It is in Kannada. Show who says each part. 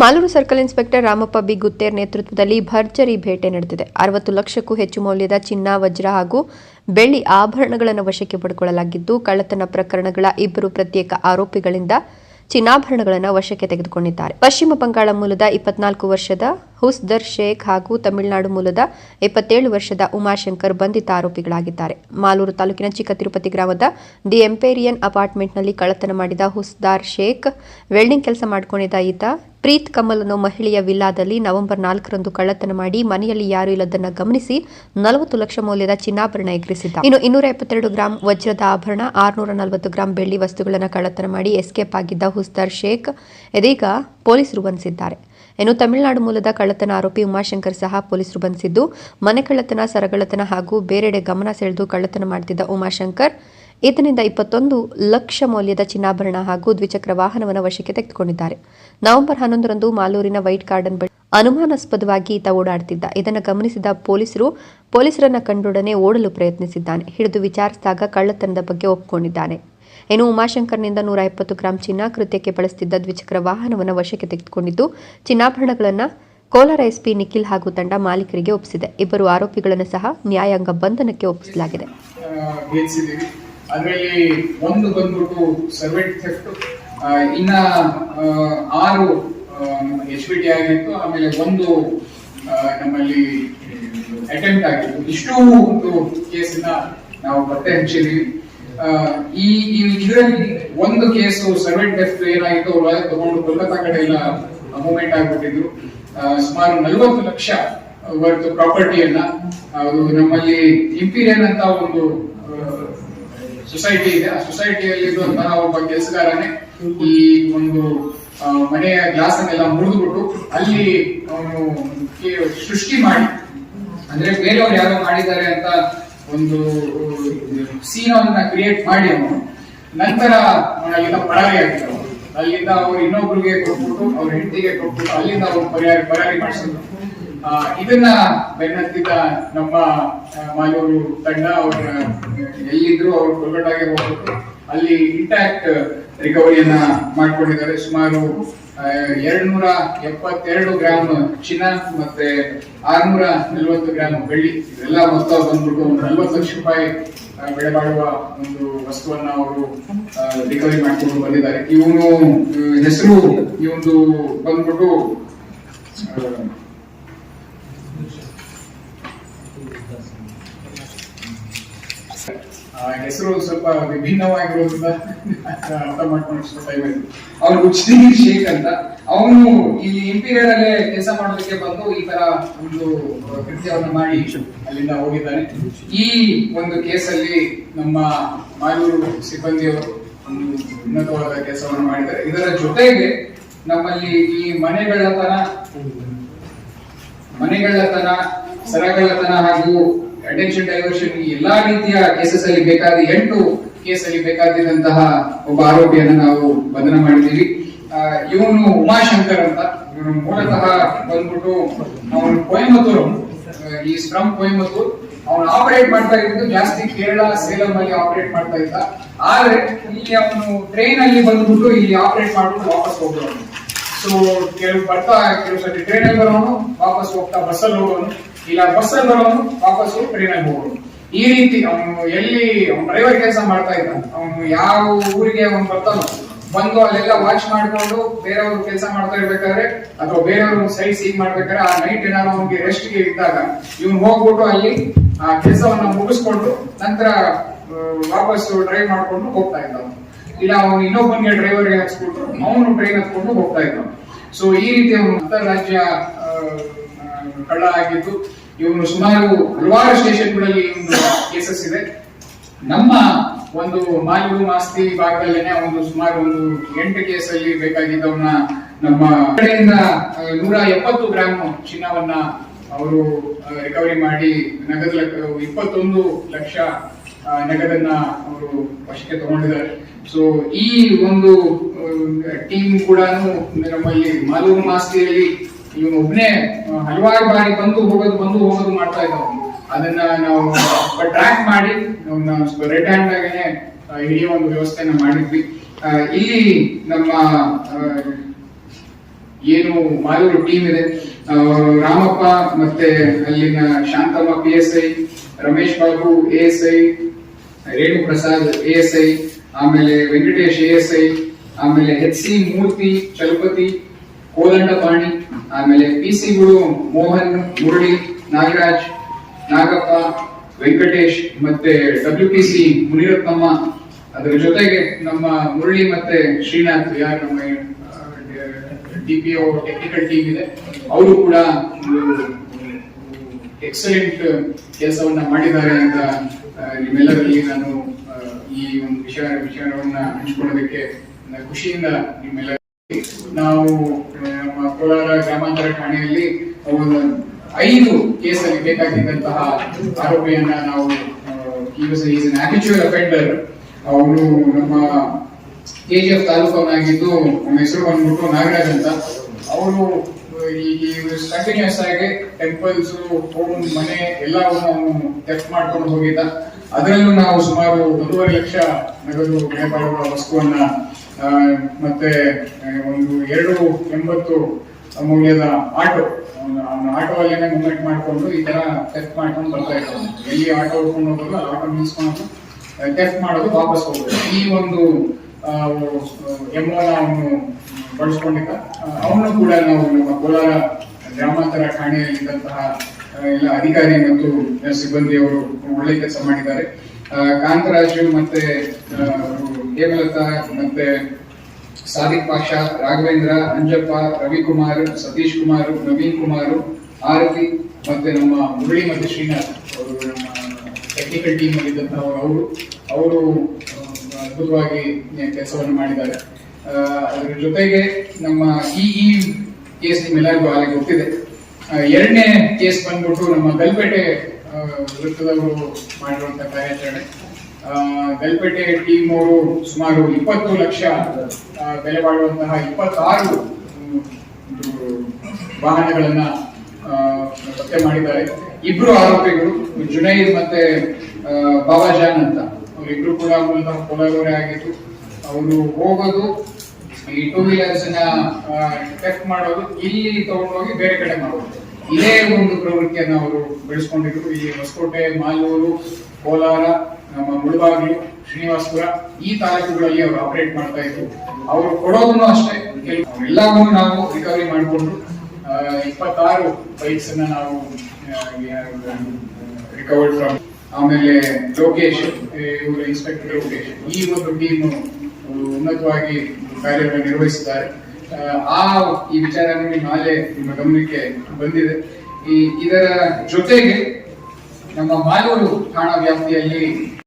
Speaker 1: Malur circle inspector Ramappa B. Gutter ನೇತೃತ್ವದಲ್ಲಿ ಭರ್ಜರಿ ಭೇಟೆ ನಡೆದಿದೆ. ಅರವತ್ತು ಲಕ್ಷಕ್ಕೂ ಹೆಚ್ಚು ಮೌಲ್ಯದ ಚಿನ್ನ, ವಜ್ರ ಹಾಗೂ ಬೆಳ್ಳಿ ಆಭರಣಗಳನ್ನು ವಶಕ್ಕೆ ಪಡೆದುಕೊಳ್ಳಲಾಗಿದ್ದು ಕಳ್ಳತನ ಪ್ರಕರಣಗಳ ಇಬ್ಬರು ಪ್ರತ್ಯೇಕ ಆರೋಪಿಗಳಿಂದ ಚಿನ್ನಾಭರಣಗಳನ್ನು ವಶಕ್ಕೆ ತೆಗೆದುಕೊಂಡಿದ್ದಾರೆ. ಪಶ್ಚಿಮ ಬಂಗಾಳ ಮೂಲದ ಇಪ್ಪತ್ನಾಲ್ಕು ವರ್ಷದ ಹುಸ್ದರ್ ಶೇಖ್ ಹಾಗೂ ತಮಿಳುನಾಡು ಮೂಲದ ಎಪ್ಪತ್ತೇಳು ವರ್ಷದ ಉಮಾಶಂಕರ್ ಬಂಧಿತ ಆರೋಪಿಗಳಾಗಿದ್ದಾರೆ. ಮಾಲೂರು ತಾಲೂಕಿನ ಚಿಕ್ಕ ತಿರುಪತಿ ಗ್ರಾಮದ ದಿ ಎಂಪೇರಿಯನ್ ಅಪಾರ್ಟ್ಮೆಂಟ್ನಲ್ಲಿ ಕಳ್ಳತನ ಮಾಡಿದ ಹುಸ್ದಾರ್ ಶೇಖ್, ವೆಲ್ಡಿಂಗ್ ಕೆಲಸ ಮಾಡಿಕೊಂಡಿದ್ದ ಈತ, ಪ್ರೀತ್ ಕಮಲ್ ಅನ್ನೋ ಮಹಿಳೆಯ ವಿಲ್ಲಾದಲ್ಲಿ ನವೆಂಬರ್ ನಾಲ್ಕರಂದು ಕಳ್ಳತನ ಮಾಡಿ ಮನೆಯಲ್ಲಿ ಯಾರು ಇಲ್ಲದನ್ನ ಗಮನಿಸಿ ನಲವತ್ತು ಲಕ್ಷ ಮೌಲ್ಯದ ಚಿನ್ನಾಭರಣ ಎಗರಿಸಿದ್ದ. ಇನ್ನು ಇನ್ನೂರ ಎಪ್ಪತ್ತೆರಡು ಗ್ರಾಂ ವಜ್ರದ ಆಭರಣ, ಆರುನೂರ ನಲವತ್ತು ಗ್ರಾಂ ಬೆಳ್ಳಿ ವಸ್ತುಗಳನ್ನು ಕಳ್ಳತನ ಮಾಡಿ ಎಸ್ಕೇಪ್ ಆಗಿದ್ದ ಹುಸ್ದಾರ್ ಶೇಖ್ ಇದೀಗ ಪೊಲೀಸರು ಬಂಧಿಸಿದ್ದಾರೆ. ಇನ್ನು ತಮಿಳುನಾಡು ಮೂಲದ ಕಳ್ಳತನ ಆರೋಪಿ ಉಮಾಶಂಕರ್ ಸಹ ಪೊಲೀಸರು ಬಂಧಿಸಿದ್ದು ಮನೆ ಕಳ್ಳತನ ಸರಗಳ್ಳತನ ಹಾಗೂ ಬೇರೆಡೆ ಗಮನ ಸೆಳೆದು ಕಳ್ಳತನ ಮಾಡುತ್ತಿದ್ದ ಉಮಾಶಂಕರ್, ಈತನಿಂದ ಇಪ್ಪತ್ತೊಂದು ಲಕ್ಷ ಮೌಲ್ಯದ ಚಿನ್ನಾಭರಣ ಹಾಗೂ ದ್ವಿಚಕ್ರ ವಾಹನವನ್ನು ವಶಕ್ಕೆ ತೆಗೆದುಕೊಂಡಿದ್ದಾರೆ. ನವೆಂಬರ್ ಹನ್ನೊಂದರಂದು ಮಾಲೂರಿನ ವೈಟ್ ಗಾರ್ಡನ್ ಬಳಿ ಅನುಮಾನಾಸ್ಪದವಾಗಿ ಈತ ಓಡಾಡುತ್ತಿದ್ದ ಇದನ್ನು ಗಮನಿಸಿದ ಪೊಲೀಸರು ಪೊಲೀಸರನ್ನ ಕಂಡೊಡನೆ ಓಡಲು ಪ್ರಯತ್ನಿಸಿದ್ದಾನೆ. ಹಿಡಿದು ವಿಚಾರಿಸಿದಾಗ ಕಳ್ಳತನದ ಬಗ್ಗೆ ಒಪ್ಪಿಕೊಂಡಿದ್ದಾನೆ ಇನ್ನು ಉಮಾಶಂಕರ್ನಿಂದ ನೂರ ಎಪ್ಪತ್ತು ಗ್ರಾಂ ಚಿನ್ನ ಕೃತ್ಯಕ್ಕೆ ಬಳಸುತ್ತಿದ್ದ ದ್ವಿಚಕ್ರ ವಾಹನವನ್ನು ವಶಕ್ಕೆ ತೆಗೆದುಕೊಂಡಿದ್ದು, ಚಿನ್ನಾಭರಣಗಳನ್ನು ಕೋಲಾರ ಎಸ್ಪಿ ನಿಖಿಲ್ ಹಾಗೂ ತಂಡ ಮಾಲೀಕರಿಗೆ ಒಪ್ಪಿಸಿದೆ. ಇಬ್ಬರು ಆರೋಪಿಗಳನ್ನು ಸಹ ನ್ಯಾಯಾಂಗ ಬಂಧನಕ್ಕೆ ಒಪ್ಪಿಸಲಾಗಿದೆ.
Speaker 2: ಅದರಲ್ಲಿ ಒಂದು ಬಂದ್ಬಿಟ್ಟು ಸರ್ವೆಂಟ್ ಥೆಫ್ಟ್ ಇನ್ನ ಆರು ಎಚ್ ಬಿ ಟಿ ಆಗಿತ್ತು. ಆಮೇಲೆ ಒಂದು ನಮ್ಮಲ್ಲಿ ಅಟೆಂಪ್ಟ್ ಆಗಿತ್ತು. ಇಷ್ಟು ಒಂದು ಕೇಸನ್ನ ನಾವು ಪತ್ತೆ ಹಚ್ಚಿದೀವಿ ಈ ಇದರಲ್ಲಿ ಒಂದು ಕೇಸು ಸರ್ವೆಂಟ್ ಥೆಫ್ಟ್ ಏನಾಗಿತ್ತು, ಅವ್ರು ತಗೊಂಡು ಕೋಲ್ಕತ್ತಾ ಕಡೆ ಎಲ್ಲ ಮೂವ್ಮೆಂಟ್ ಆಗ್ಬಿಟ್ಟಿದ್ರು. ಸುಮಾರು ನಲವತ್ತು ಲಕ್ಷ ವರ್ತ್ ಪ್ರಾಪರ್ಟಿಯನ್ನ ಅದು ನಮ್ಮಲ್ಲಿ ಇಂಪೀರಿಯನ್ ಅಂತ ಒಂದು ಸೊಸೈಟಿ ಇದೆ. ಆ ಸೊಸೈಟಿಯಲ್ಲಿ ಒಬ್ಬ ಕೆಲಸಗಾರನೇ. ಈ ಒಂದು ಮನೆಯ ಗ್ಲಾಸ್ ಅನ್ನೆಲ್ಲ ಮುರಿದ್ಬಿಟ್ಟು ಅಲ್ಲಿ ಅವನು ಸೃಷ್ಟಿ ಮಾಡಿ, ಅಂದ್ರೆ ಬೇರೆಯವ್ರು ಯಾರೋ ಮಾಡಿದ್ದಾರೆ ಅಂತ ಒಂದು ಸೀನವನ್ನ ಕ್ರಿಯೇಟ್ ಮಾಡಿ ಅವನು. ನಂತರ ಅವನು ಅಲ್ಲಿಂದ ಪರಾರಿ ಆಗಿದ್ರು ಅಲ್ಲಿಂದ ಅವರು ಇನ್ನೊಬ್ರಿಗೆ ಕೊಟ್ಬಿಟ್ಟು ಅವ್ರ ಹೆಂಡತಿಗೆ ಕೊಟ್ಬಿಟ್ಟು ಅಲ್ಲಿಂದ ಅವ್ರು ಪರಿಹಾರ ಪರಿಹಾರ ಮಾಡಿಸಿದ್ರು. ಇದನ್ನ ಬೆನ್ನತ್ತಿದ್ದ ನಮ್ಮ ಮಾಲೂರು ತಂಡ ಅವ್ರ ಎಲ್ಲಿದ್ರು ಅವ್ರು ಕೋಲ್ಕತ್ತಾಗೆ ಹೋಗ್ಬಿಟ್ಟು ಅಲ್ಲಿ ಇಂಟ್ಯಾಕ್ಟ್ ರಿಕವರಿಯನ್ನ ಮಾಡ್ಕೊಂಡಿದ್ದಾರೆ. ಸುಮಾರು ಎರಡ್ ನೂರ ಎಪ್ಪತ್ತೆರಡು ಗ್ರಾಮ್ ಚಿನ್ನ ಮತ್ತೆ ಆರ್ನೂರ ನಲ್ವತ್ತು ಗ್ರಾಮ್ ಬೆಳ್ಳಿ. ಇದೆಲ್ಲ ಮೊತ್ತ ಬಂದ್ಬಿಟ್ಟು ಒಂದು ನಲ್ವತ್ತು ಲಕ್ಷ ರೂಪಾಯಿ ಬೆಲೆ ಬಾಳುವ ಒಂದು ವಸ್ತುವನ್ನ ಅವರು ರಿಕವರಿ ಮಾಡಿಕೊಂಡು ಬಂದಿದ್ದಾರೆ. ಇವನು ಹೆಸರು ಈ ಒಂದು ಬಂದ್ಬಿಟ್ಟು ಹೆಸರು ಸ್ವಲ್ಪ ವಿಭಿನ್ನವಾಗಿರೋದ್ರಿಂದ ಅರ್ಥ ಮಾಡ್ಕೊಂಡು ಸ್ವಲ್ಪ ಅವ್ರು ಶೇಖ್ ಅಂತ. ಅವನು ಈ ಇಂಪೀರಿಯರ್ ಅಲ್ಲಿ ಕೆಲಸ ಮಾಡೋದಕ್ಕೆ ಬಂದು ಈ ತರ ಒಂದು ಕೃತ್ಯವನ್ನು ಮಾಡಿ ಅಲ್ಲಿಂದ ಹೋಗಿದ್ದಾನೆ. ಈ ಒಂದು ಕೇಸಲ್ಲಿ ನಮ್ಮ ಮಾಯೂರು ಸಿಬ್ಬಂದಿಯವರು ಒಂದು ಉನ್ನತವಾದ ಕೆಲಸವನ್ನು ಮಾಡಿದ್ದಾರೆ. ಇದರ ಜೊತೆಗೆ ನಮ್ಮಲ್ಲಿ ಈ ಮನೆಗಳತನ ಮನೆಗಳತನ ಸರಗಳತನ ಹಾಗೂ ಅಟೆನ್ಷನ್ ಡೈವರ್ಷನ್ ಎಲ್ಲಾ ರೀತಿಯ ಕೇಸಸ್ ಅಲ್ಲಿ ಬೇಕಾದ ಎಂಟು ಕೇಸ್ ಅಲ್ಲಿ ಬೇಕಾದಂತಹ ಒಬ್ಬ ಆರೋಪಿಯನ್ನು ನಾವು ಬಂಧನ ಮಾಡಿದ್ದೀವಿ. ಇವನು ಉಮಾಶಂಕರ್ ಅಂತ. ಇವನು ಮೂಲತಃ ಬಂದ್ಬಿಟ್ಟು ಅವನು ಕೊಯಮತ್ತೂರು ಈ ಫ್ರಮ್ ಕೊಯಮತ್ತೂರು ಅವನು ಆಪರೇಟ್ ಮಾಡ್ತಾ ಇದ್ದು ಜಾಸ್ತಿ ಕೇರಳ, ಸೇಲಂ ಅಲ್ಲಿ ಆಪರೇಟ್ ಮಾಡ್ತಾ ಇದ್ದ. ಆದ್ರೆ ಇಲ್ಲಿ ಅವನು ಟ್ರೈನ್ ಅಲ್ಲಿ ಬಂದ್ಬಿಟ್ಟು ಇಲ್ಲಿ ಆಪರೇಟ್ ಮಾಡ್ಬಿಟ್ಟು ವಾಪಸ್ ಹೋಗೋನು ಸೊ ಕೆಲವು ಬರ್ತಾ ಕೆಲವು ಸತಿ ಟ್ರೈನ್ ಅಲ್ಲಿ ಬರೋನು, ವಾಪಸ್ ಹೋಗ್ತಾ ಬಸ್ಸಲ್ಲಿ ಹೋಗೋನು ಇಲ್ಲ ಬಸ್ಸಲ್ಲಿ ಬರೋನು, ವಾಪಸ್ ಟ್ರೈನ್ ಅಲ್ಲಿ ಹೋಗೋನು ಈ ರೀತಿ ಅವನು ಎಲ್ಲಿ ಅವ್ನು ಡ್ರೈವರ್ ಕೆಲಸ ಮಾಡ್ತಾ ಇದ್ದಾನೆ ಅವನು ಯಾವ ಊರಿಗೆ ಅವನು ಬರ್ತಾನೋ, ಬಂದು ಅಲ್ಲೆಲ್ಲ ವಾಚ್ ಮಾಡ್ಕೊಂಡು ಬೇರೆಯವರು ಕೆಲಸ ಮಾಡ್ತಾ ಇರ್ಬೇಕಾದ್ರೆ, ಅಥವಾ ಬೇರೆಯವರು ಸೈಡ್ ಸೀಗ್ ಮಾಡ್ಬೇಕಾದ್ರೆ, ಆ ನೈಟ್ ಏನಾದ್ರು ಅವನಿಗೆ ರೆಸ್ಟ್ಗೆ ಇದ್ದಾಗ, ಇವ್ನು ಹೋಗ್ಬಿಟ್ಟು ಅಲ್ಲಿ ಆ ಕೆಲಸವನ್ನ ಮುಗಿಸ್ಕೊಂಡು ನಂತರ ವಾಪಸ್ ಡ್ರೈವ್ ಮಾಡ್ಕೊಂಡು ಹೋಗ್ತಾ ಇದ್ದ ಅವ್ನು. ಇಲ್ಲ, ಅವನು ಇನ್ನೊಬ್ಬನಿಗೆ ಡ್ರೈವರ್ಗೆ ಹಾಕ್ಸ್ಬಿಟ್ಟು ಅವನು ಟ್ರೈನ್ ಹತ್ಕೊಂಡು ಹೋಗ್ತಾ ಇದ್ದ ಸೊ ಈ ರೀತಿ ಅವನು ಅಂತಾರಾಜ್ಯ ಕಳ್ಳ ಆಗಿದ್ದು, ಇವನು ಸುಮಾರು ಹಲವಾರು ಸ್ಟೇಷನ್ಗಳಲ್ಲಿ ಕೇಸಸ್ ಇದೆ. ನಮ್ಮ ಒಂದು ಮಾಲೂರು ಮಾಸ್ತಿ ಭಾಗದಲ್ಲೇನೆ ಒಂದು ಸುಮಾರು ಒಂದು ಎಂಟು ಕೇಸಲ್ಲಿ ಬೇಕಾಗಿದ್ದವನ್ನ ನಮ್ಮ ಕಡೆಯಿಂದ ನೂರ ಎಪ್ಪತ್ತು ಗ್ರಾಮ್ ಚಿನ್ನವನ್ನ ಅವರು ರಿಕವರಿ ಮಾಡಿ, ನಗದು ಇಪ್ಪತ್ತೊಂದು ಲಕ್ಷ ನಗದನ್ನ ಅವರು ವಶಕ್ಕೆ ತಗೊಂಡಿದ್ದಾರೆ. ಸೊ ಈ ಒಂದು ಟೀಮ್ ಕೂಡ ನಮ್ಮಲ್ಲಿ ಮಾಲೂರು ಮಾಸ್ತಿಯಲ್ಲಿ ಇವನು ಒಬ್ಬನೇ ಹಲವಾರು ಬಾರಿ ಬಂದು ಹೋಗೋದು ಬಂದು ಹೋಗೋದು ಮಾಡ್ತಾ ಇದ್ದಾವೆ ಅದನ್ನ ನಾವು ಟ್ರ್ಯಾಕ್ ಮಾಡಿ ರೆಡ್ ಹ್ಯಾಂಡ್ ಆಗೇನೆ ಇಡೀ ಒಂದು ವ್ಯವಸ್ಥೆನ ಮಾಡಿದ್ವಿ. ಇಲ್ಲಿ ನಮ್ಮ ಏನು ಮಾಲೂರು ಟೀಮ್ ಇದೆ. ರಾಮಪ್ಪ ಮತ್ತೆ ಅಲ್ಲಿನ Shanthamma P S I Ramesh Babu A S I Renu Prasad A S I ಆಮೇಲೆ ವೆಂಕಟೇಶ್ ಎಸ್ ಐ ಆಮೇಲೆ ಎಚ್ ಸಿ ಮೂರ್ತಿ ಚಲಪತಿ, ಕೋದಂಡಪಾಣಿ, ಆಮೇಲೆ ಪಿ ಸಿ ಗುರು ಮೋಹನ್ ಮುರಳಿ ನಾಗರಾಜ್, ನಾಗಪ್ಪ, ವೆಂಕಟೇಶ್, ಮತ್ತೆ ಡಬ್ಲ್ಯೂ ಪಿ ಸಿ ಮುನಿರತ್ನಮ್ಮ. ಅದರ ಜೊತೆಗೆ ನಮ್ಮ ಮುರಳಿ ಮತ್ತೆ ಶ್ರೀನಾಥ್, ಯಾರು ನಮ್ಮ D P O technical team ಇದೆ, ಅವರು ಕೂಡ ಎಕ್ಸಲೆಂಟ್ ಕೆಲಸವನ್ನ ಮಾಡಿದ್ದಾರೆ ಅಂತ ನಿಮ್ಮೆಲ್ಲರಲ್ಲಿ ನಾನು ಈ ಒಂದು ವಿಷಯ ವಿಚಾರವನ್ನ ಹಂಚಿಕೊಳ್ಳೋದಕ್ಕೆ ಖುಷಿಯಿಂದ ನಿಮ್ಮೆಲ್ಲ ನಾವು ಕೋಲಾರ ಗ್ರಾಮಾಂತರ ಠಾಣೆಯಲ್ಲಿ ಐದು ಕೇಸಲ್ಲಿ ಬೇಕಾಗಿದ್ದಂತಹ ಆರೋಪಿಯನ್ನ ನಾವು ಈಸ್ ಅಫೆಂಡರ್ ಅವನು ನಮ್ಮ ಕೆಜಿಎಫ್ ತಾಲೂಕನ್ನಾಗಿದ್ದು ಅವನ ಹೆಸರು ಬಂದ್ಬಿಟ್ಟು ನಾಗರಾಜ್ ಅಂತ. ಅವರು ಕಂಟಿನ್ಯೂಸ್ ಆಗಿ ಟೆಂಪಲ್ಸ್ ಹೋಮ್ ಮನೆ ಎಲ್ಲವನ್ನು ಟೆಸ್ಟ್ ಮಾಡ್ಕೊಂಡು ಹೋಗಿದ್ದ. ಅದರಲ್ಲೂ ನಾವು ಸುಮಾರು ಒಂದೂವರೆ ಲಕ್ಷ ನಗದು ಬಾಳುವ ವಸ್ತುವನ್ನ ಮತ್ತೆ ಒಂದು ಎರಡು ಎಂಬತ್ತು ಮೌಲ್ಯದ ಆಟೋ ಆಟೋ ಅಲ್ಲೇನೆ ಮೂವ್ಮೆಂಟ್ ಮಾಡ್ಕೊಂಡು ಈ ತರ ಟೆಸ್ಟ್ ಮಾಡ್ಕೊಂಡು ಬರ್ತಾ ಇದ್ದಾನೆ ಎಲ್ಲಿ ಆಟೋ ಹೊಡ್ಕೊಂಡು ಹೋಗೋದು ಆಟೋ ನಿಲ್ಸ್ಕೊಂಡು ಟೆಸ್ಟ್ ಮಾಡೋದು ವಾಪಸ್ ಹೋಗೋದು ಈ ಒಂದು ಎಮ್ಮೋನ ಅವನು ಬಳಸ್ಕೊಂಡಿದ್ದ. ಅವನು ಕೂಡ ನಾವು ನಮ್ಮ ಕೋಲಾರ ಗ್ರಾಮಾಂತರ ಠಾಣೆಯಲ್ಲಿದ್ದಂತಹ ಎಲ್ಲ ಅಧಿಕಾರಿ ಮತ್ತು ಸಿಬ್ಬಂದಿಯವರು ಒಳ್ಳೆ ಕೆಲಸ ಮಾಡಿದ್ದಾರೆ. ಕಾಂತರಾಜು ಮತ್ತೆ ಹೇಮಲತಾ ಮತ್ತೆ ಸಾದಿಕ್ ಪಾಷಾ, ರಾಘವೇಂದ್ರ, ಅಂಜಪ್ಪ, ರವಿಕುಮಾರ್, ಸತೀಶ್ ಕುಮಾರ್, ನವೀನ್ ಕುಮಾರ್, ಆರತಿ ಮತ್ತೆ ನಮ್ಮ ಮುರಳಿ ಮತ್ತು ಶ್ರೀನಾಥ್ ಅವರು ನಮ್ಮ ಟೆಕ್ನಿಕಲ್ ಟೀಮ್ ಅಲ್ಲಿ ಇದ್ದಂತಹ ಅವರು ಅವರು ಅದ್ಭುತವಾಗಿ ಕೆಲಸವನ್ನು ಮಾಡಿದ್ದಾರೆ. ಅದ್ರ ಜೊತೆಗೆ ನಮ್ಮ ಈ ಈ ಕೇಸ್ ನಿಮ್ಮೆಲ್ಲರಿಗೂ ಆಗಲಿ ಗೊತ್ತಿದೆ ಎರಡನೇ ಕೇಸ್ ಬಂದ್ಬಿಟ್ಟು ನಮ್ಮ ಗಲ್ಪೇಟೆ ವೃತ್ತದವರು ಮಾಡಿರುವಂತ ಕಾರ್ಯಾಚರಣೆ. ಗಲ್ಪೇಟೆ ಟೀಮ್ ಅವರು ಸುಮಾರು ಇಪ್ಪತ್ತು ಲಕ್ಷ ಬೆಲೆ ಬಾಳುವಂತಹ ಇಪ್ಪತ್ತಾರು ವಾಹನಗಳನ್ನ ಪತ್ತೆ ಮಾಡಿದ್ದಾರೆ. ಇಬ್ರು ಆರೋಪಿಗಳು, ಜುನೈದ್ ಮತ್ತೆ ಬಾಬಾಜಾನ್ ಅಂತ. ಅವರಿಬ್ರು ಕೂಡ ಮೂಲತಃ ಕೋಲಾರವರೇ ಆಗಿತ್ತು ಅವರು ಹೋಗೋದು ಈ ಟೂ ವೀಲರ್ಸ್ನ ಟೆಕ್ ಮಾಡೋದು ಇಲ್ಲಿ ತಗೊಂಡೋಗಿ ಬೇರೆ ಕಡೆ ಮಾಡೋದು. ಇದೇ ಒಂದು ಪ್ರವೃತ್ತಿಯನ್ನು ಅವರು ಬೆಳೆಸ್ಕೊಂಡಿದ್ರು. ಈ ಹೊಸಕೋಟೆ, ಮಾಲೂರು, ಕೋಲಾರ, ನಮ್ಮ ಮುಳಬಾಗಿಲು ಶ್ರೀನಿವಾಸಪುರ, ಈ ತಾಲೂಕುಗಳಲ್ಲಿ ಅವರು ಆಪರೇಟ್ ಮಾಡ್ತಾ ಇದ್ರು. ಅವರು ಕೊಡೋದನ್ನು ಅಷ್ಟೇ. ಎಲ್ಲವನ್ನೂ ನಾವು ರಿಕವರಿ ಮಾಡಿಕೊಂಡು ಇಪ್ಪತ್ತಾರು ಬೈಕ್ಸ್ ಅನ್ನ ನಾವು ರಿಕವರ್ಡ್ ಆಮೇಲೆ ಲೋಕೇಶ್, ಇವರು ಇನ್ಸ್ಪೆಕ್ಟರ್ ಲೋಕೇಶ್. ಈ ಒಂದು ಟೀಮ್ ಉನ್ನತವಾಗಿ ಕಾರ್ಯವನ್ನು ನಿರ್ವಹಿಸಿದ್ದಾರೆ. ಆ, ಈ ವಿಚಾರ ನಾಳೆ ನಿಮ್ಮ ಗಮನಕ್ಕೆ ಬಂದಿದೆ. ಈ ಇದರ ಜೊತೆಗೆ ನಮ್ಮ ಮಾಲೂರು ಠಾಣಾ ವ್ಯಾಪ್ತಿಯಲ್ಲಿ